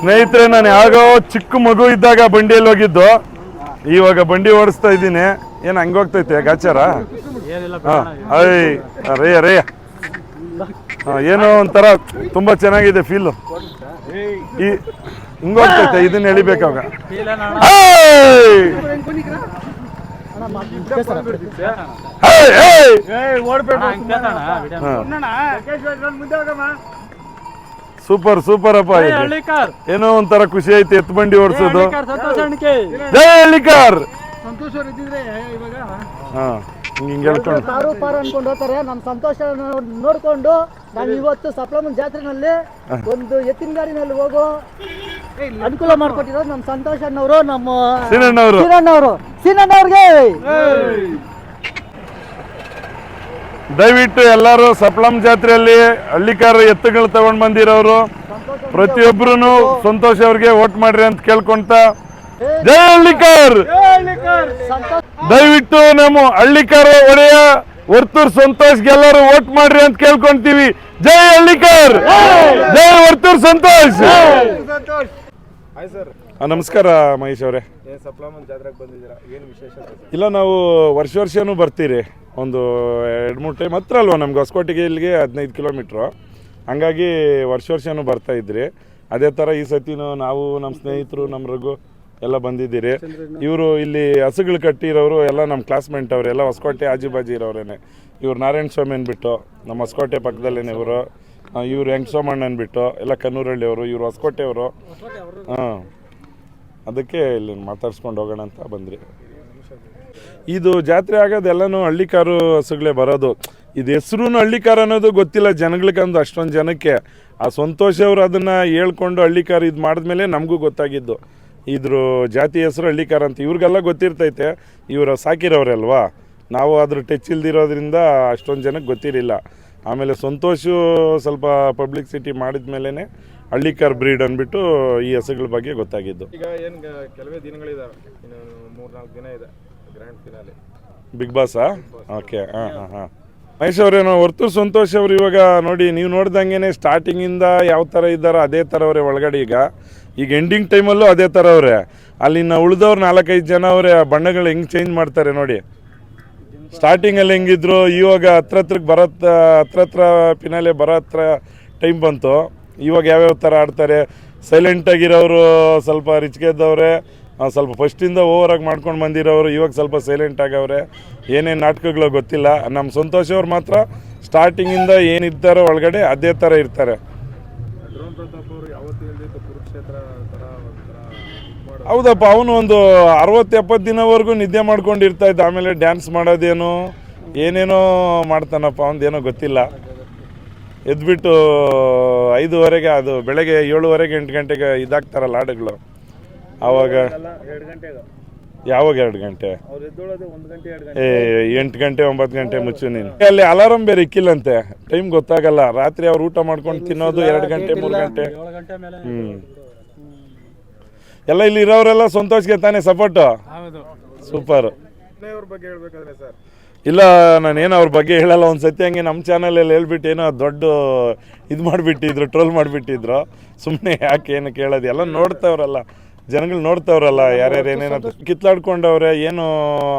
ಸ್ನೇಹಿತರೆ ನಾನು ಯಾವಾಗೋ ಚಿಕ್ಕ ಮಗು ಇದ್ದಾಗ ಬಂಡಿಯಲ್ಲಿ ಹೋಗಿದ್ದು. ಇವಾಗ ಬಂಡಿ ಓಡಿಸ್ತಾ ಇದ್ದೀನಿ. ಏನು ಹಂಗೆ ಹೋಗ್ತೈತೆ ಗಾಚಾರ? ಹಾಂ ರೇ ರೇ ಏನೋ ಒಂಥರ ತುಂಬ ಚೆನ್ನಾಗಿದೆ ಫೀಲು ಈ ಹಿಂಗೋಗ್ತೈತೆ ಇದನ್ನ ಎಳಿಬೇಕಾಗ ಏಯ್! ಸೂಪರ್ ಸೂಪರ್ ಅಪ್ಪ. ಏನೋ ಒಂಥರ ಖುಷಿ ಐತಿ ಎತ್ತು ಬಂಡಿ ಓಡಿಸೋದು. ಜೈ ಹಳ್ಳಿಕಾರ್. ಸಂತೋಷ ಅವ್ರು ಇದ್ದಿದ್ರೆ ಇವಾಗ? ಹಾ ಹಿಂಗೆ ಹೇಳ್ಕೊಂಡು. ಕಾರು ಪಾರು ಅನ್ಕೊಂಡು ಹೋಗ್ತಾರೆ. ನಮ್ಮ ಸಂತೋಷ ನೋಡ್ಕೊಂಡು ನಾನು ಇವತ್ತು ಸಪ್ಲಮನ್ ಜಾತ್ರೆನಲ್ಲಿ ಒಂದು ಎತ್ತಿನ ಗಾಡಿನಲ್ಲಿ ಹೋಗೋ ಅನುಕೂಲ ಮಾಡ್ಕೊಟ್ಟಿರೋದು ನಮ್ಮ ಸಂತೋಷ್ ಅಣ್ಣವರು ನಮ್ಮ ಸೀನಣ್ಣವರು. ಸೀನಣ್ಣವರು. ಸೀನಣ್ಣವ್ರಿಗೆ! ದಯವಿಟ್ಟು ಎಲ್ಲರೂ ಸಪ್ಲಂ ಜಾತ್ರೆಯಲ್ಲಿ ಹಳ್ಳಿಕಾರ ಎತ್ತುಗಳು ತಗೊಂಡು ಬಂದಿರೋರು ಪ್ರತಿಯೊಬ್ಬರೂ ಸಂತೋಷ್ ಅವ್ರಿಗೆ ವೋಟ್ ಮಾಡ್ರಿ ಅಂತ ಕೇಳ್ಕೊಂತ. ಜಯ ಹಳ್ಳಿಕಾರ್! ದಯವಿಟ್ಟು ನಮ್ಮ ಹಳ್ಳಿಕಾರ ಒಡೆಯ ವರ್ತೂರ್ ಸಂತೋಷ್ ಎಲ್ಲರೂ ವೋಟ್ ಮಾಡ್ರಿ ಅಂತ ಕೇಳ್ಕೊಂತೀವಿ. ಜಯ ಹಳ್ಳಿಕಾರ್! ಜಯ ವರ್ತೂರ್ ಸಂತೋಷ್! ನಮಸ್ಕಾರ ಮಹೇಶ್ ಅವರೇ. ಇಲ್ಲ ನಾವು ವರ್ಷ ವರ್ಷನೂ ಬರ್ತೀರಿ. ಒಂದು ಎರಡು ಮೂರು ಟೈಮ್ ಹತ್ರ ಅಲ್ವಾ ನಮ್ಗೆ ಹೊಸಕೋಟೆಗೆ ಇಲ್ಲಿಗೆ ಹದಿನೈದು ಕಿಲೋಮೀಟ್ರು ಹಂಗಾಗಿ ವರ್ಷ ವರ್ಷನೂ ಬರ್ತಾ ಇದ್ರಿ. ಅದೇ ಥರ ಈ ಸತಿನೂ ನಾವು ನಮ್ಮ ಸ್ನೇಹಿತರು ನಮ್ಮ ರಘು ಎಲ್ಲ ಬಂದಿದ್ದೀರಿ. ಇವರು ಇಲ್ಲಿ ಹಸುಗಳು ಕಟ್ಟಿರೋರು ಎಲ್ಲ ನಮ್ಮ ಕ್ಲಾಸ್ಮೇಟ್ ಅವರೆಲ್ಲ ಎಲ್ಲ ಹೊಸಕೋಟೆ ಆಜುಬಾಜು ಇರೋರೇನೆ. ಇವ್ರು ನಾರಾಯಣ ಸ್ವಾಮಿ ಅಂದ್ಬಿಟ್ಟು ನಮ್ಮ ಹೊಸಕೋಟೆ ಪಕ್ಕದಲ್ಲೇನೆ ಇವರು. ಇವ್ರು ಹೆಂಗ್ಸೋಮಣ್ಣ ಅಂದ್ಬಿಟ್ಟು ಎಲ್ಲ ಕನ್ನೂರಳ್ಳಿ ಅವರು ಇವ್ರು ಹೊಸಕೋಟೆಯವರು. ಹಾಂ. ಅದಕ್ಕೆ ಇಲ್ಲಿ ಮಾತಾಡ್ಸ್ಕೊಂಡು ಹೋಗೋಣ ಅಂತ ಬಂದ್ರಿ. ಇದು ಜಾತ್ರೆ ಆಗೋದೆಲ್ಲನೂ ಹಳ್ಳಿಕಾರು ಹಸುಗಳೇ ಬರೋದು. ಇದು ಹೆಸರು ಹಳ್ಳಿಕಾರ ಅನ್ನೋದು ಗೊತ್ತಿಲ್ಲ ಜನಗಳಿಗಂದು ಅಷ್ಟೊಂದು ಜನಕ್ಕೆ. ಆ ಸಂತೋಷ ಅವರು ಅದನ್ನ ಹೇಳ್ಕೊಂಡು ಹಳ್ಳಿಕಾರ ಇದು ಮಾಡಿದ್ಮೇಲೆ ನಮಗೂ ಗೊತ್ತಾಗಿದ್ದು. ಇದ್ರ ಜಾತಿ ಹೆಸರು ಹಳ್ಳಿಕಾರ ಅಂತ ಇವ್ರಿಗೆಲ್ಲ ಗೊತ್ತಿರ್ತೈತೆ, ಇವರು ಸಾಕಿರೋರಲ್ವಾ ನಾವು ಅದ್ರ ಟಚ್ ಇಲ್ದಿರೋದ್ರಿಂದ ಅಷ್ಟೊಂದು ಜನಕ್ಕೆ ಗೊತ್ತಿರಲಿಲ್ಲ. ಆಮೇಲೆ ಸಂತೋಷು ಸ್ವಲ್ಪ ಪಬ್ಲಿಸಿಟಿ ಮಾಡಿದ ಮೇಲೇ ಹಳ್ಳಿಕಾರ್ ಬ್ರೀಡ್ ಅಂದ್ಬಿಟ್ಟು ಈ ಹೆಸರುಗಳ ಬಗ್ಗೆ ಗೊತ್ತಾಗಿದ್ದು. ಈಗ ಏನು ಕೆಲವೇ ದಿನಗಳಿದಾವೆ. ದಿನ ಇದೆ ಗ್ರ್ಯಾಂಡ್ ಫಿನಾಲೆ ಬಿಗ್ ಬಾಸಾ ಓಕೆ ಹಾಂ ಹಾಂ ಹಾಂ. ಮಹೇಶ್ ಅವರೇನೋ ಹೊರ್ತು ಸಂತೋಷ್ ಅವ್ರು ಇವಾಗ ನೋಡಿ ನೀವು ನೋಡ್ದಂಗೆ ಸ್ಟಾರ್ಟಿಂಗಿಂದ ಯಾವ ಥರ ಇದ್ದಾರೋ ಅದೇ ಥರ ಅವರೇ ಒಳಗಡೆ ಈಗ. ಈಗ ಎಂಡಿಂಗ್ ಟೈಮಲ್ಲೂ ಅದೇ ಥರ ಅವರೇ. ಅಲ್ಲಿನ ಉಳಿದವ್ರು ನಾಲ್ಕೈದು ಜನ ಅವರೇ ಬಣ್ಣಗಳು ಹೆಂಗೆ ಚೇಂಜ್ ಮಾಡ್ತಾರೆ ನೋಡಿ. ಸ್ಟಾರ್ಟಿಂಗಲ್ಲಿ ಹೆಂಗಿದ್ರು, ಇವಾಗ ಹತ್ರ ಹತ್ರಕ್ಕೆ ಬರತ್ತ ಹತ್ರ ಹತ್ರ ಪಿನಾಲೆ ಬರೋ ಹತ್ರ ಟೈಮ್ ಬಂತು. ಇವಾಗ ಯಾವ್ಯಾವ ಥರ ಆಡ್ತಾರೆ ಸೈಲೆಂಟಾಗಿರೋರು ಸ್ವಲ್ಪ ರಿಚ್ಗೆದ್ದವ್ರೆ ಸ್ವಲ್ಪ ಫಸ್ಟಿಂದ ಓವರಾಗಿ ಮಾಡ್ಕೊಂಡು ಬಂದಿರೋರು ಇವಾಗ ಸ್ವಲ್ಪ ಸೈಲೆಂಟ್ ಆಗವ್ರೆ. ಏನೇನು ನಾಟಕಗಳು ಗೊತ್ತಿಲ್ಲ. ನಮ್ಮ ಸಂತೋಷ್ ಅವ್ರು ಮಾತ್ರ ಸ್ಟಾರ್ಟಿಂಗಿಂದ ಏನಿರ್ತಾರೋ ಒಳಗಡೆ ಅದೇ ಥರ ಇರ್ತಾರೆ. ಹೌದಪ್ಪ ಅವನು ಒಂದು ಅರವತ್ತು ಎಪ್ಪತ್ತು ದಿನವರೆಗೂ ನಿದ್ದೆ ಮಾಡ್ಕೊಂಡು ಇರ್ತಾ ಇದ್ದ ಆಮೇಲೆ ಡ್ಯಾನ್ಸ್ ಮಾಡೋದೇನು ಏನೇನೋ ಮಾಡ್ತಾನಪ್ಪ ಅವನದೇನೋ ಗೊತ್ತಿಲ್ಲ. ಎದ್ಬಿಟ್ಟು ಐದುವರೆಗೆ ಅದು ಬೆಳಗ್ಗೆ ಏಳುವರೆಗೆ ಎಂಟು ಗಂಟೆಗೆ ಇದಾಗ್ತಾರಲ್ಲ ಹಾಡುಗಳು. ಆವಾಗ ಯಾವಾಗ ಎರಡು ಗಂಟೆ? ಏ ಎಂಟು ಗಂಟೆ ಒಂಬತ್ತು ಗಂಟೆ ಮುಚ್ಚು ನೀನು. ಅಲ್ಲಿ ಅಲಾರಂ ಬೇರೆ ಇಕ್ಕಿಲ್ಲಂತೆ ಟೈಮ್ ಗೊತ್ತಾಗಲ್ಲ. ರಾತ್ರಿ ಅವ್ರು ಊಟ ಮಾಡ್ಕೊಂಡು ತಿನ್ನೋದು ಎರಡು ಗಂಟೆ ಮೂರು ಗಂಟೆ. ಹ್ಮ್. ಎಲ್ಲ ಇಲ್ಲಿ ಇರೋರೆಲ್ಲ ಸಂತೋಷ್ಗೆ ತಾನೇ ಸಪೋರ್ಟು ಸೂಪರ್ ಬಗ್ಗೆ ಹೇಳ್ಬೇಕಾದ್ರೆ ಸರ್? ಇಲ್ಲ ನಾನೇನು ಅವ್ರ ಬಗ್ಗೆ ಹೇಳಲ್ಲ ಒಂದು ಸತಿ ಹಂಗೆ ನಮ್ಮ ಚಾನಲಲ್ಲಿ ಹೇಳ್ಬಿಟ್ಟು ಏನೋ ದೊಡ್ಡ ಇದು ಮಾಡಿಬಿಟ್ಟಿದ್ರು ಟ್ರೋಲ್ ಮಾಡಿಬಿಟ್ಟಿದ್ರು. ಸುಮ್ಮನೆ ಯಾಕೆ ಏನು ಕೇಳೋದು? ಎಲ್ಲ ನೋಡ್ತಾವ್ರಲ್ಲ. ಜನಗಳು ನೋಡ್ತಾವ್ರಲ್ಲ ಯಾರ್ಯಾರು ಏನೇನೋ ಕಿತ್ಲಾಡ್ಕೊಂಡವ್ರೆ ಏನು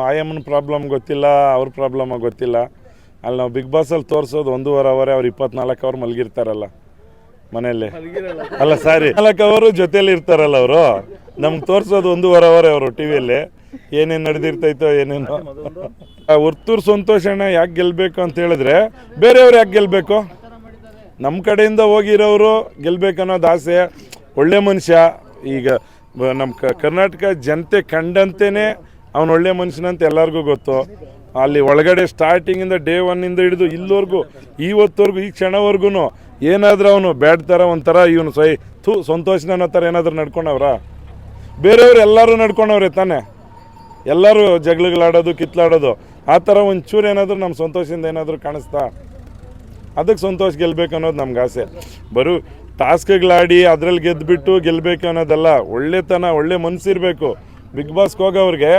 ಆಯಮ್ಮನ ಪ್ರಾಬ್ಲಮ್ ಗೊತ್ತಿಲ್ಲ ಅವ್ರ ಪ್ರಾಬ್ಲಮ್ ಗೊತ್ತಿಲ್ಲ. ಅಲ್ಲಿ ನಾವು ಬಿಗ್ ಬಾಸಲ್ಲಿ ತೋರಿಸೋದು ಒಂದೂವರೆ ಅವರೇ ಅವ್ರು ಇಪ್ಪತ್ನಾಲ್ಕು ಅವ್ರು ಮಲಗಿರ್ತಾರಲ್ಲ ಮನೆಯಲ್ಲಿ. ಅಲ್ಲ ಸಾರಿ ನಾಲ್ಕು ಅವರು ಜೊತೆಯಲ್ಲಿ ಇರ್ತಾರಲ್ಲ ಅವರು. ನಮ್ಗೆ ತೋರಿಸೋದು ಒಂದೂವರೆ ಅವರೇ ಅವರು ಟಿ ವಿಯಲ್ಲಿ. ಏನೇನು ನಡೆದಿರ್ತೈತೋ ಏನೇನು. ವರ್ತೂರ್ ಸಂತೋಷಣ್ಣ ಯಾಕೆ ಗೆಲ್ಬೇಕು ಅಂತ ಹೇಳಿದ್ರೆ ಬೇರೆಯವ್ರು ಯಾಕೆ ಗೆಲ್ಬೇಕು? ನಮ್ಮ ಕಡೆಯಿಂದ ಹೋಗಿರೋರು ಗೆಲ್ಬೇಕು ಅನ್ನೋದು ಆಸೆ. ಒಳ್ಳೆ ಮನುಷ್ಯ. ಈಗ ನಮ್ಮ ಕರ್ನಾಟಕ ಜನತೆ ಕಂಡಂತೆಯೇ ಅವನು ಒಳ್ಳೆ ಮನುಷ್ಯನಂತ ಎಲ್ಲರಿಗೂ ಗೊತ್ತು. ಅಲ್ಲಿ ಒಳಗಡೆ ಸ್ಟಾರ್ಟಿಂಗಿಂದ ಡೇ ಒನ್ನಿಂದ ಹಿಡಿದು ಇಲ್ಲಿವರೆಗೂ ಇವತ್ತವರೆಗೂ ಈ ಕ್ಷಣವರೆಗೂ ಏನಾದರೂ ಅವನು ಬ್ಯಾಡ್ ಥರ ಒಂಥರ ಇವನು ಸೈ ಥೂ, ಸಂತೋಷನ ಅನ್ನೋ ಥರ ಏನಾದರೂ ನಡ್ಕೊಂಡವ್ರ? ಬೇರೆಯವ್ರು ಎಲ್ಲರೂ ನಡ್ಕೊಂಡವ್ರೆ ತಾನೇ. ಎಲ್ಲರೂ ಜಗಳಗಳಾಡೋದು, ಕಿತ್ಲಾಡೋದು. ಆ ಥರ ಒಂಚೂರು ಏನಾದರೂ ನಮ್ಮ ಸಂತೋಷದಿಂದ ಏನಾದರೂ ಕಾಣಿಸ್ತಾ? ಅದಕ್ಕೆ ಸಂತೋಷ ಗೆಲ್ಲಬೇಕು ಅನ್ನೋದು ನಮ್ಗೆ ಆಸೆ. ಬರೋ, ಟಾಸ್ಕ್ಗಳಾಡಿ ಅದ್ರಲ್ಲಿ ಗೆದ್ದುಬಿಟ್ಟು ಗೆಲ್ಲಬೇಕು ಅನ್ನೋದಲ್ಲ, ಒಳ್ಳೆತನ, ಒಳ್ಳೆ ಮನಸ್ಸಿರಬೇಕು ಬಿಗ್ ಬಾಸ್ಗೆ ಹೋಗೋವ್ರಿಗೆ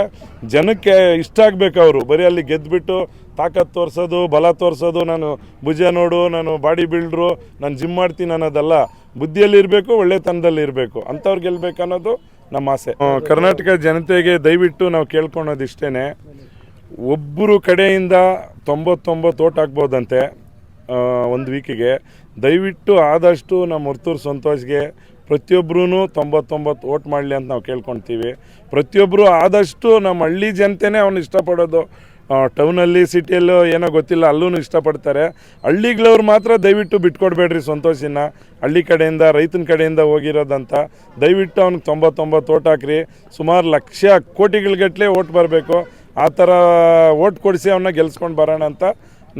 ಜನಕ್ಕೆ ಇಷ್ಟ ಆಗ್ಬೇಕು ಅವರು. ಬರೀ ಅಲ್ಲಿ ಗೆದ್ದುಬಿಟ್ಟು ತಾಕತ್ ತೋರಿಸೋದು, ಬಲ ತೋರಿಸೋದು, ನಾನು ಭುಜ ನೋಡು, ನಾನು ಬಾಡಿ ಬಿಲ್ಡ್ರು, ನಾನು ಜಿಮ್ ಮಾಡ್ತೀನಿ ಅನ್ನೋದಲ್ಲ. ಬುದ್ಧಿಯಲ್ಲಿ ಇರಬೇಕು ಒಳ್ಳೆತನದಲ್ಲಿ ಇರಬೇಕು ಅಂಥವ್ರು ಗೆಲ್ಬೇಕು ಅನ್ನೋದು ನಮ್ಮ ಆಸೆ. ಕರ್ನಾಟಕ ಜನತೆಗೆ ದಯವಿಟ್ಟು ನಾವು ಕೇಳ್ಕೊಳ್ಳೋದಿಷ್ಟೇ ಒಬ್ಬರು ಕಡೆಯಿಂದ ತೊಂಬತ್ತೊಂಬತ್ತು ಓಟ್ ಹಾಕ್ಬೋದಂತೆ ಒಂದು ವೀಕಿಗೆ. ದಯವಿಟ್ಟು ಆದಷ್ಟು ನಮ್ಮ ಹೊರ್ತೂರು ಸಂತೋಷ್ಗೆ ಪ್ರತಿಯೊಬ್ಬರೂ ತೊಂಬತ್ತೊಂಬತ್ತು ಓಟ್ ಮಾಡಲಿ ಅಂತ ನಾವು ಕೇಳ್ಕೊತೀವಿ ಪ್ರತಿಯೊಬ್ಬರು ಆದಷ್ಟು ನಮ್ಮ ಹಳ್ಳಿ ಜನತೆನೇ ಅವನು ಇಷ್ಟಪಡೋದು. ಟೌನಲ್ಲಿ ಸಿಟಿಯಲ್ಲೂ ಏನೋ ಗೊತ್ತಿಲ್ಲ ಅಲ್ಲೂ ಇಷ್ಟಪಡ್ತಾರೆ. ಹಳ್ಳಿಗಳವ್ರು ಮಾತ್ರ ದಯವಿಟ್ಟು ಬಿಟ್ಕೊಡ್ಬೇಡ್ರಿ ಸಂತೋಷಿನ. ಹಳ್ಳಿ ಕಡೆಯಿಂದ ರೈತನ ಕಡೆಯಿಂದ ಹೋಗಿರೋದಂತ ದಯವಿಟ್ಟು ಅವ್ನಿಗೆ ತೊಂಬತ್ತೊಂಬತ್ತು ಓಟ್ ಹಾಕ್ರಿ. ಸುಮಾರು ಲಕ್ಷ ಕೋಟಿಗಳಗಟ್ಟಲೆ ಓಟ್ ಬರಬೇಕು. ಆ ಥರ ಓಟ್ ಕೊಡಿಸಿ ಅವನ್ನ ಗೆಲ್ಸ್ಕೊಂಡು ಬರೋಣ ಅಂತ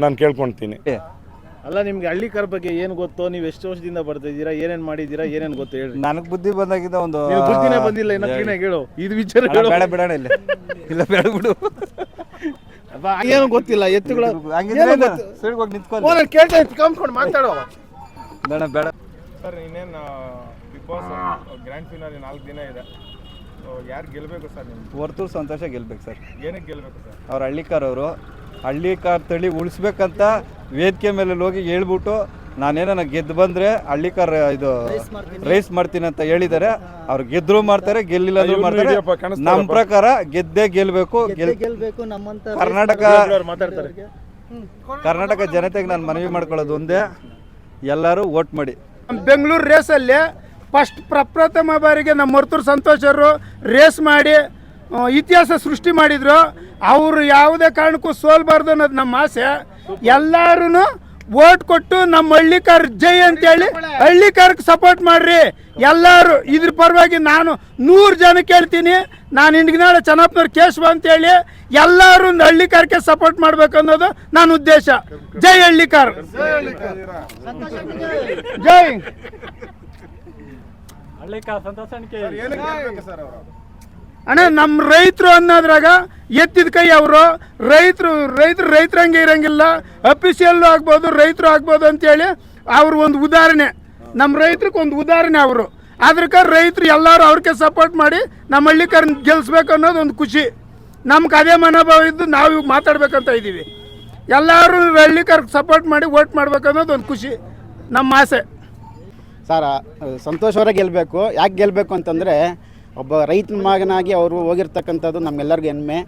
ನಾನು ಕೇಳ್ಕೊಳ್ತೀನಿ ಅಲ್ಲ ನಿಮ್ಗೆ ಹಳ್ಳಿಕರ ಬಗ್ಗೆ ಏನು ಗೊತ್ತು? ನೀವು ಎಷ್ಟು ವರ್ಷದಿಂದ ಬರ್ತಾ ಇದ್ದೀರಾ ಏನೇನು ಮಾಡಿದ್ದೀರಾ? ಏನೇನು ಗೊತ್ತು ಹೇಳಿ ನನಗೆ ಬುದ್ಧಿ ಬಂದಾಗಿದ್ದ ಒಂದು ನೀವು ಬುದ್ಧಿನೇ ಬಂದಿಲ್ಲ ಇನ್ನೂ ಕ್ಲೀನಾಗಿ ಹೇಳು ಇದು ವಿಚಾರ ಬೇಡ ಬಿಡೋಣ ಇಲ್ಲಿ. ಇಲ್ಲ ಬೇಡ ಬಿಡು. ಏನು ಗೊತ್ತಿಲ್ಲ ಎತ್ತುಗಳ ಹೋಗಿ ನಿಂತ್ಕೊಂಡು ಫೋನಲ್ಲಿ ಕೇಳ್ತಾ ಇತ್ತು ಕಂಪ್ಕೊಂಡು ಮಾತಾಡೋ ಬೇಡ ಬೇಡ. ಸರ್ ಇನ್ನೇನು ಬಿಗ್ ಬಾಸ್ ಗ್ರ್ಯಾಂಡ್ ಫಿನಾಲಿ ನಾಲ್ಕು ದಿನ ಇದೆ. ಯಾರು ಗೆಲ್ಲಬೇಕು ಸರ್ ನಿಮ್ಗೆ? ವರ್ತೂರು ಸಂತೋಷ ಗೆಲ್ಬೇಕು ಸರ್. ಏನಕ್ಕೆ ಗೆಲ್ಲಬೇಕು ಸರ್? ಅವ್ರ ಹಳ್ಳಿಕಾರವರು ಹಳ್ಳಿಕಾರ್ ತಳಿ ಉಳಿಸ್ಬೇಕಂತ ವೇದಿಕೆ ಮೇಲೆ ಹೋಗಿ ಹೇಳ್ಬಿಟ್ಟು ನಾನೇನ ಗೆದ್ದು ಬಂದ್ರೆ ಹಳ್ಳಿಕಾರ್ ಇದು ರೇಸ್ ಮಾಡ್ತೀನಿ. ಅಂತ ಹೇಳಿದ್ದಾರೆ ಅವ್ರು ಗೆದ್ರು ಮಾಡ್ತಾರೆ ಗೆಲ್ಲಿಲ್ಲ ಅಂದ್ರೂ ಮಾಡ್ತಾರೆ. ನಮ್ಮ ಪ್ರಕಾರ ಗೆದ್ದೇ ಗೆಲ್ಬೇಕು. ಗೆಲ್ ಗೆಲ್ಬೇಕು ನಮ್ಮಂತ ಕರ್ನಾಟಕ ಮಾತಾಡ್ತಾರೆ. ಕರ್ನಾಟಕ ಜನತೆಗೆ ನಾನು ಮನವಿ ಮಾಡ್ಕೊಳ್ಳೋದು ಒಂದೇ. ಎಲ್ಲರೂ ವೋಟ್ ಮಾಡಿ. ಬೆಂಗಳೂರು ರೇಸಲ್ಲಿ ಫಸ್ಟ್ ಪ್ರಪ್ರಥಮ ಬಾರಿಗೆ ನಮ್ಮ ಮರ್ತೂರು ಸಂತೋಷ್ ಅವರು ರೇಸ್ ಮಾಡಿ ಇತಿಹಾಸ ಸೃಷ್ಟಿ ಮಾಡಿದ್ರು. ಅವರು ಯಾವುದೇ ಕಾರಣಕ್ಕೂ ಸೋಲ್ಬಾರ್ದು ಅನ್ನೋದು ನಮ್ಮ ಆಸೆ. ಎಲ್ಲರೂ ಓಟ್ ಕೊಟ್ಟು ನಮ್ಮ ಹಳ್ಳಿಕಾರ್ ಜೈ ಅಂತೇಳಿ ಹಳ್ಳಿಕಾರಕ್ಕೆ ಸಪೋರ್ಟ್ ಮಾಡ್ರಿ. ಎಲ್ಲರೂ ಇದ್ರ ಪರವಾಗಿ ನಾನು ನೂರು ಜನ ಕೇಳ್ತೀನಿ ನಾನು ಇಂಡಿಗನಾಳ ಚೆನ್ನಪ್ಪನವ್ರ ಕೇಶವ ಅಂತೇಳಿ ಎಲ್ಲರೂ ಒಂದು ಹಳ್ಳಿಕಾರಕ್ಕೆ ಸಪೋರ್ಟ್ ಮಾಡ್ಬೇಕು ಅನ್ನೋದು ನನ್ನ ಉದ್ದೇಶ. ಜೈ ಹಳ್ಳಿಕಾರ್. ಜೈ. ಅಣ್ಣ ನಮ್ಮ ರೈತರು ಅನ್ನೋದ್ರಾಗ ಎತ್ತಿದ ಕೈ ಅವರು. ರೈತರು ರೈತರು ರೈತರಂಗೆ ಇರಂಗಿಲ್ಲ. ಅಫಿಷಿಯಲ್ಲು ಆಗ್ಬೋದು, ರೈತರು ಆಗ್ಬೋದು ಅಂತೇಳಿ ಅವ್ರ ಒಂದು ಉದಾಹರಣೆ. ನಮ್ಮ ರೈತರಿಗೆ ಒಂದು ಉದಾಹರಣೆ ಅವರು. ಅದಕ್ಕೆ ರೈತರು ಎಲ್ಲರೂ ಅವ್ರಿಗೆ ಸಪೋರ್ಟ್ ಮಾಡಿ ನಮ್ಮ ಹಳ್ಳಿಕರ್ ಗೆಲ್ಲಿಸ್ಬೇಕು ಅನ್ನೋದು ಒಂದು ಖುಷಿ. ನಮ್ಗೆ ಅದೇ ಮನೋಭಾವ ಇದ್ದು ನಾವು ಮಾತಾಡ್ಬೇಕಂತ ಇದ್ದೀವಿ. ಎಲ್ಲರೂ ಹಳ್ಳಿಕರ್ಗೆ ಸಪೋರ್ಟ್ ಮಾಡಿ ವೋಟ್ ಮಾಡ್ಬೇಕು ಅನ್ನೋದು ಒಂದು ಖುಷಿ. ನಮ್ಮ ಆಸೆ. ಸರ್ ಸಂತೋಷವರ ಗೆಲ್ಲಬೇಕು ಯಾಕೆ ಗೆಲ್ಲಬೇಕು ಅಂತಂದರೆ ಒಬ್ಬ ರೈತನ ಮಗನಾಗಿ ಅವರು ಹೋಗಿರ್ತಕ್ಕಂಥದ್ದು ನಮ್ಮೆಲ್ಲರಿಗೂ ಹೆಮ್ಮೆ.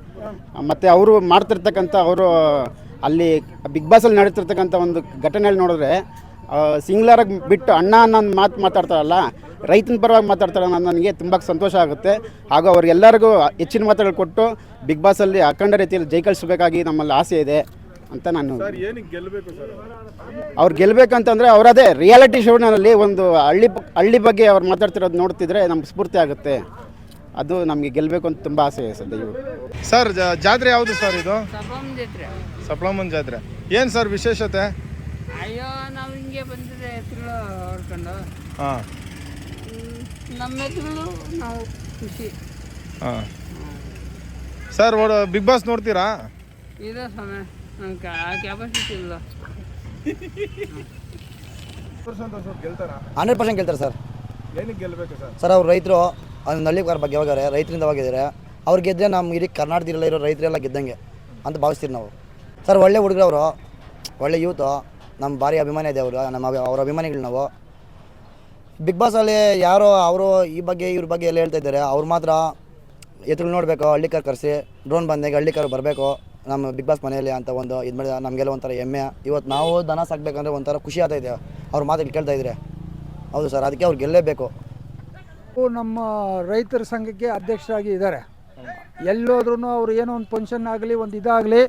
ಮತ್ತು ಅವರು ಮಾಡ್ತಿರ್ತಕ್ಕಂಥ ಅವರು, ಅಲ್ಲಿ ಬಿಗ್ ಬಾಸಲ್ಲಿ ನಡೀತಿರ್ತಕ್ಕಂಥ ಒಂದು ಘಟನೆಯಲ್ಲಿ ನೋಡಿದ್ರೆ ಸಿಂಗ್ಲರಾಗಿ ಬಿಟ್ಟು ಅಣ್ಣ ಅನ್ನೋ ಮಾತು ಮಾತಾಡ್ತಾರಲ್ಲ, ರೈತನ ಪರವಾಗಿ ಮಾತಾಡ್ತಾರೆ ಅನ್ನೋದು ನನಗೆ ತುಂಬ ಸಂತೋಷ ಆಗುತ್ತೆ. ಹಾಗೂ ಅವ್ರಿಗೆಲ್ಲರಿಗೂ ಹೆಚ್ಚಿನ ಮಾತುಗಳು ಕೊಟ್ಟು ಬಿಗ್ ಬಾಸಲ್ಲಿ ಅಖಂಡ ರೀತಿಯಲ್ಲಿ ಜೈ ಕಳಿಸ್ಬೇಕಾಗಿ ನಮ್ಮಲ್ಲಿ ಆಸೆ ಇದೆ. ಅಂತ ನಾನು ಏನಕ್ಕೆ ಗೆಲ್ಲಬೇಕು ಸರ್ ಅವ್ರು? ಗೆಲ್ಬೇಕಂತಂದ್ರೆ ಅವರದೇ ರಿಯಾಲಿಟಿ ಶೋನಲ್ಲಿ ಒಂದು ಹಳ್ಳಿ ಬ- ಹಳ್ಳಿ ಬಗ್ಗೆ ಅವ್ರು ಮಾತಾಡ್ತಿರೋದು ನೋಡ್ತಿದ್ರೆ ನಮ್ಗೆ ಸ್ಫೂರ್ತಿ ಆಗುತ್ತೆ. ಅದು ನಮಗೆ ಗೆಲ್ಲಬೇಕು ಅಂತ ತುಂಬ ಆಸೆ ಇದೆ ಸರ್ ದಯವಿಟ್ಟು ಸರ್ ಜಾತ್ರೆ ಯಾವುದು ಸರ್ ಇದು? ಸಪ್ಲಮನ್ ಜಾತ್ರೆ. ಸಪ್ಲಮ್ಮನ್ ಜಾತ್ರೆ. ಏನು ಸರ್ ವಿಶೇಷತೆ? ಅಯ್ಯೋ ನಾವು ಹಿಂಗೆ ಬಂದಿದೆ ಎತ್ತುಗಳು ಹೊಡ್ಕೊಂಡು. ಹಾಂ. ಹ್ಮ್, ನಮ್ಮ ಎತ್ತುಗಳು ನಾವು ಖುಷಿ. ಹಾಂ. ಸರ್ ಬಿಗ್ ಬಾಸ್ ನೋಡ್ತೀರಾ? ಇದೆ ಕ್ಯಾಪಾಸಿಟಿ ಇಲ್ಲ? ಹಂಡ್ರೆಡ್ ಪರ್ಸೆಂಟ್ ಗೆಲ್ತಾರೆ ಸರ್. ಏನಕ್ಕೆ ಗೆಲ್ಲಬೇಕು ಸರ್? ಸರ್ ಅವ್ರು ರೈತರು ಅದು ನಳ್ಳಿಗಾರ ಬಗ್ಗೆ ಹೋಗಾರೆ ರೈತರಿಂದ ಹೋಗಿದ್ದಾರೆ ಅವ್ರು ಗೆದ್ದರೆ ನಮ್ಮ ಇಡೀ ಕರ್ನಾಟಕದಲ್ಲ ಇರೋ ರೈತರೆಲ್ಲ ಗೆದ್ದಂಗೆ ಅಂತ ಭಾವಿಸ್ತೀವಿ ನಾವು. ಸರ್ ಒಳ್ಳೆ ಹುಡುಗರು ಅವರು ಒಳ್ಳೆ ಯೂತು ನಮ್ಮ ಭಾರಿ ಅಭಿಮಾನಿ ಇದೆ ಅವರು ನಮ್ಮ ಅವ್ರ ಅಭಿಮಾನಿಗಳು ನಾವು. ಬಿಗ್ ಬಾಸಲ್ಲಿ ಯಾರೋ ಅವರು ಈ ಬಗ್ಗೆ ಇವ್ರ ಬಗ್ಗೆ ಎಲ್ಲ ಹೇಳ್ತಾ ಇದ್ದಾರೆ. ಅವ್ರು ಮಾತ್ರ ಎತ್ತುಗಳು ನೋಡಬೇಕು ಹಳ್ಳಿಕಾರ ಕರೆಸಿ ಡ್ರೋನ್ ಬಂದಾಗ ಹಳ್ಳಿಕಾರ್ ಬರಬೇಕು. ನಮ್ಮ ಬಿಗ್ ಬಾಸ್ ಮನೆಯಲ್ಲಿ ಅಂತ ಒಂದು ಇದು ಮಾಡಿದ ನಮಗೆಲ್ಲ ಒಂಥರ ಹೆಮ್ಮೆ. ಇವತ್ತು ನಾವು ದನ ಸಾಕ್ಬೇಕಂದ್ರೆ ಒಂಥರ ಖುಷಿ ಇದೆ. ಅವ್ರ ಮಾತಲ್ಲಿ ಕೇಳ್ತಾ ಇದ್ರೆ. ಹೌದು ಸರ್ ಅದಕ್ಕೆ ಅವ್ರು ಗೆಲ್ಲಲೇಬೇಕು ನಮ್ಮ ರೈತರ ಸಂಘಕ್ಕೆ ಅಧ್ಯಕ್ಷರಾಗಿ ಇದ್ದಾರೆ ಎಲ್ಲೋದ್ರೂ ಅವ್ರು ಏನೋ ಒಂದು ಫಂಕ್ಷನ್ ಆಗಲಿ ಒಂದು ಇದಾಗಲಿ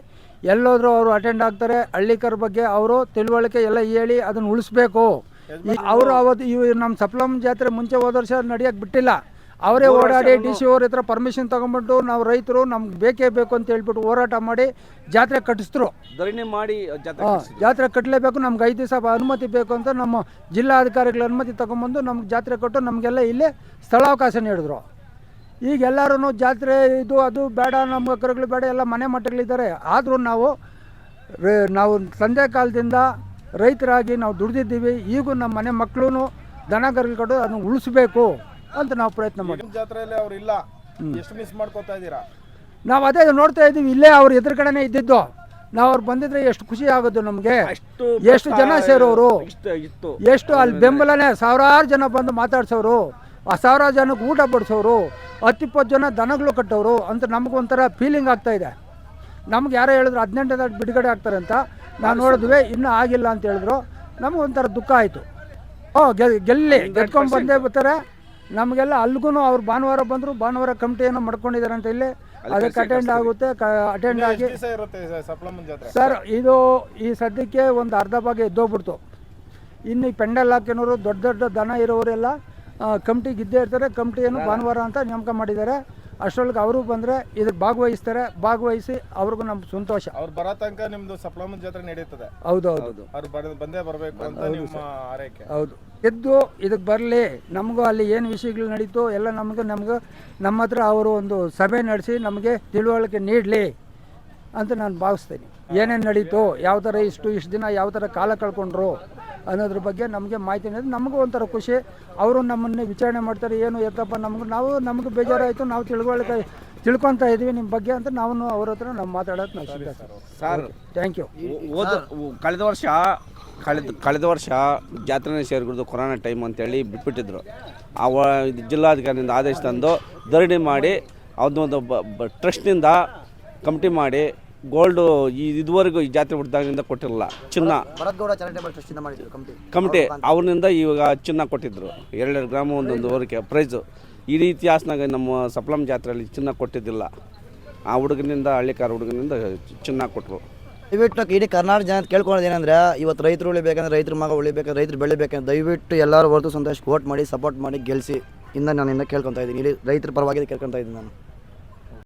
ಎಲ್ಲೋದ್ರೂ ಅವರು ಅಟೆಂಡ್ ಆಗ್ತಾರೆ. ಹಳ್ಳಿಕರ ಬಗ್ಗೆ ಅವರು ತಿಳುವಳಿಕೆ ಎಲ್ಲ ಹೇಳಿ ಅದನ್ನು ಉಳಿಸ್ಬೇಕು. ಅವರು ಅವತ್ತು ಇವ್ ನಮ್ಮ ಸಪ್ಲಮ್ ಜಾತ್ರೆ ಮುಂಚೆ ಹೋದ ವರ್ಷ ನಡೆಯೋಕ್ಕೆ ಬಿಟ್ಟಿಲ್ಲ. ಅವರೇ ಓಡಾಡಿ ಡಿ ಸಿ ಅವ್ರ ಹತ್ರ ಪರ್ಮಿಷನ್ ತಗೊಂಡ್ಬಿಟ್ಟು ನಾವು ರೈತರು ನಮ್ಗೆ ಬೇಕೇ ಬೇಕು ಅಂತ ಹೇಳ್ಬಿಟ್ಟು ಹೋರಾಟ ಮಾಡಿ ಜಾತ್ರೆ ಕಟ್ಟಿಸಿದ್ರು. ಧರಣಿ ಮಾಡಿ ಜಾತ್ರೆ ಕಟ್ಟಲೇಬೇಕು ನಮ್ಗೆ ಐದು ದಿವಸ ಅನುಮತಿ ಬೇಕು ಅಂತ ನಮ್ಮ ಜಿಲ್ಲಾಧಿಕಾರಿಗಳ ಅನುಮತಿ ತಗೊಂಬಂದು ನಮ್ಗೆ ಜಾತ್ರೆ ಕೊಟ್ಟು ನಮಗೆಲ್ಲ ಇಲ್ಲೇ ಸ್ಥಳಾವಕಾಶ ನೀಡಿದ್ರು. ಈಗ ಎಲ್ಲರೂ ಜಾತ್ರೆ ಇದು ಅದು ಬೇಡ ನಮ್ಮ ಕರುಗಳು ಬೇಡ ಎಲ್ಲ ಮನೆ ಮಟ್ಟಗಳಿದ್ದಾರೆ ಆದರೂ ನಾವು ನಾವು ಸಂಜೆ ಕಾಲದಿಂದ ರೈತರಾಗಿ ನಾವು ದುಡಿದಿದ್ದೀವಿ. ಈಗೂ ನಮ್ಮ ಮನೆ ಮಕ್ಕಳು ದನ ಕರುಗಳು ಕೊಟ್ಟು ಅದನ್ನು ಉಳಿಸ್ಬೇಕು. ಅಂತ ನಾವು ಪ್ರಯತ್ನ ಮಾಡಿ ಜಾತ್ರೆಯಲ್ಲಿ ಅವ್ರು ಇಲ್ಲ. ಎಷ್ಟು ಮಿಸ್ ಮಾಡ್ಕೋತಾ ಇದ್ದೀರಾ? ನಾವು ಅದೇ ನೋಡ್ತಾ ಇದ್ದೀವಿ. ಇಲ್ಲೇ ಅವ್ರ ಎದುರುಗಡೆನೇ ಇದ್ದಿದ್ದು. ನಾವು ಅವ್ರು ಬಂದಿದ್ರೆ ಎಷ್ಟು ಖುಷಿ ಆಗೋದು ನಮಗೆ. ಎಷ್ಟು ಜನ ಸೇರೋರು. ಎಷ್ಟು ಅಲ್ಲಿ ಬೆಂಬಲನೇ ಸಾವಿರಾರು ಜನ ಬಂದು ಮಾತಾಡ್ಸೋರು. ಆ ಸಾವಿರಾರು ಜನಕ್ಕೆ ಊಟ ಬಡಿಸೋರು. ಹತ್ತಿಪ್ಪತ್ತು ಜನ ದನಗಳು ಕಟ್ಟೋರು ಅಂತ ನಮಗೊಂಥರ ಫೀಲಿಂಗ್ ಆಗ್ತಾ ಇದೆ. ನಮ್ಗೆ ಯಾರೋ ಹೇಳಿದ್ರು ಹದಿನೆಂಟು ಬಿಡುಗಡೆ ಆಗ್ತಾರೆ ಅಂತ. ನಾವು ನೋಡಿದ್ವಿ ಇನ್ನೂ ಆಗಿಲ್ಲ ಅಂತ ಹೇಳಿದ್ರು. ನಮಗೊಂಥರ ದುಃಖ ಆಯಿತು. ಓ ಗೆಲ್ ಗೆಲ್ಲಿ ಗೆದ್ಕೊಂಡು ಬಂದೇ ಬರ್ತಾರೆ. ನಮಗೆಲ್ಲ ಅಲ್ಗೂ ಅವ್ರು ಭಾನುವಾರ ಬಂದರು ಭಾನುವಾರ ಕಮಿಟಿ ಏನೋ ಮಾಡ್ಕೊಂಡಿದ್ದಾರೆ ಅಂತ ಇಲ್ಲಿ. ಅದಕ್ಕೆ ಅಟೆಂಡ್ ಆಗುತ್ತೆ ಅಟೆಂಡ್ ಆಗಿ ಸರ್ ಇದು ಈ ಸದ್ಯಕ್ಕೆ ಒಂದು ಅರ್ಧ ಭಾಗ ಎದ್ದೋಗ್ಬಿಡ್ತು. ಇನ್ನು ಪೆಂಡಲ್ ಹಾಕಿನವರು ದೊಡ್ಡ ದೊಡ್ಡ ದನ ಇರೋರೆಲ್ಲ ಕಮಿಟಿಗೆ ಇದ್ದೇ ಇರ್ತಾರೆ. ಕಮಿಟಿಯನ್ನು ಭಾನುವಾರ ಅಂತ ನೇಮಕ ಮಾಡಿದ್ದಾರೆ. ಅಷ್ಟರೊಳಗೆ ಅವರು ಬಂದರೆ ಇದಕ್ಕೆ ಭಾಗವಹಿಸ್ತಾರೆ ಭಾಗವಹಿಸಿ ಅವ್ರಿಗೂ ನಮ್ಮ ಸಂತೋಷ. ಅವ್ರು ಬರೋ ತನಕ ನಿಮ್ಮದು ಸಪ್ಲಮನ್ ಜಾತ್ರೆ ನಡೀತದೆ ಹೌದು ಹೌದು. ಅವ್ರು ಬರ ಬಂದೇ ಬರಬೇಕು ಅಂತ ನಿಮ್ಮ ಆರೈಕೆ. ಹೌದು. ಎದ್ದು ಇದಕ್ಕೆ ಬರಲಿ ನಮಗೂ ಅಲ್ಲಿ ಏನು ವಿಷಯಗಳು ನಡೀತು ಎಲ್ಲ ನಮಗೆ ನಮ್ಗೆ ನಮ್ಮ ಹತ್ರ ಅವರು ಒಂದು ಸಭೆ ನಡೆಸಿ ನಮಗೆ ತಿಳುವಳಿಕೆ ನೀಡಲಿ ಅಂತ ನಾನು ಭಾವಿಸ್ತೀನಿ. ಏನೇನು ನಡೀತು ಯಾವ ಥರ ಇಷ್ಟು ಇಷ್ಟು ದಿನ ಯಾವ ಥರ ಕಾಲ ಕಳ್ಕೊಂಡ್ರು ಅನ್ನೋದ್ರ ಬಗ್ಗೆ ನಮಗೆ ಮಾಹಿತಿ ನೀಡಿದ್ರೆ ನಮಗೂ ಒಂಥರ ಖುಷಿ. ಅವರು ನಮ್ಮನ್ನು ವಿಚಾರಣೆ ಮಾಡ್ತಾರೆ ಏನು ಎತ್ತಪ್ಪ ನಮ್ಗೆ ನಾವು ನಮಗೆ ಬೇಜಾರಾಯಿತು ನಾವು ತಿಳುವಳಿಕೆ ತಿಳ್ಕೊತಾ ಇದ್ದೀವಿ ನಿಮ್ಮ ಬಗ್ಗೆ ಅಂತ ನಾವು ಅವ್ರ ಹತ್ರ ನಾವು ಮಾತಾಡೋದು ನಾವು ಸರ್. ಥ್ಯಾಂಕ್ ಯು ಕಳೆದ ವರ್ಷ ಕಳೆದ ಕಳೆದ ವರ್ಷ ಜಾತ್ರೆನೇ ಸೇರಿಬಿಡ್ದು ಕೊರೋನಾ ಟೈಮ್ ಅಂತೇಳಿ ಬಿಟ್ಬಿಟ್ಟಿದ್ರು. ಅವ ಇದು ಜಿಲ್ಲಾಧಿಕಾರಿಯಿಂದ ಆದೇಶ ತಂದು ಧರಣಿ ಮಾಡಿ ಅದೊಂದು ಬ ಟ್ರಸ್ಟ್ನಿಂದ ಕಮಿಟಿ ಮಾಡಿ ಗೋಲ್ಡು ಈ ಇದುವರೆಗೂ ಈ ಜಾತ್ರೆ ಬಿಡ್ದಾಗಿಂದ ಕೊಟ್ಟಿರಲಿಲ್ಲ ಚಿನ್ನ. ಭರತ್ಗೌಡ ಚಾರಿಟೇಬಲ್ ಟ್ರಸ್ಟಿಂದ ಮಾಡಿದ್ರು ಕಮಿಟಿ ಕಮಿಟಿ ಅವ್ರನಿಂದ ಇವಾಗ ಚಿನ್ನ ಕೊಟ್ಟಿದ್ರು. ಎರಡೆರಡು ಗ್ರಾಮ ಒಂದೊಂದು ವರೆಗೆ ಪ್ರೈಸು ಈ ಇತಿಹಾಸನಾಗ ನಮ್ಮ ಸಪ್ಲಮ್ ಜಾತ್ರೆಯಲ್ಲಿ ಚಿನ್ನ ಕೊಟ್ಟಿದ್ದಿಲ್ಲ. ಆ ಹುಡುಗನಿಂದ ಹಳ್ಳಿಕಾರ ಹುಡುಗನಿಂದ ಚಿನ್ನ ಕೊಟ್ಟರು ದಯವಿಟ್ಟು ಇಡೀ ಕರ್ನಾಟಕ ಜನ ಕೇಳ್ಕೊಳ್ಳೋದು ಏನಂದ್ರೆ ಇವತ್ತು ರೈತರು ಉಳಿಬೇಕಂದ್ರೆ ರೈತರ ಮಗ ಉಳಿಬೇಕಂದ್ರೆ ರೈತರು ಬೆಳಿಬೇಕಂದ್ರೆ ದಯವಿಟ್ಟು ಎಲ್ಲರೂ ಹೊರತು ಸಂತೋಷ ವೋಟ್ ಮಾಡಿ ಸಪೋರ್ಟ್ ಮಾಡಿ ಗೆಲ್ಲಿಸಿ ಇಂದ ನಾನು ಇನ್ನೂ ಕೇಳ್ಕೊತಾ ಇದ್ದೀನಿ. ಇಲ್ಲಿ ರೈತರ ಪರವಾಗಿ ಕೇಳ್ಕೊತಾ ಇದ್ದೀನಿ ನಾನು.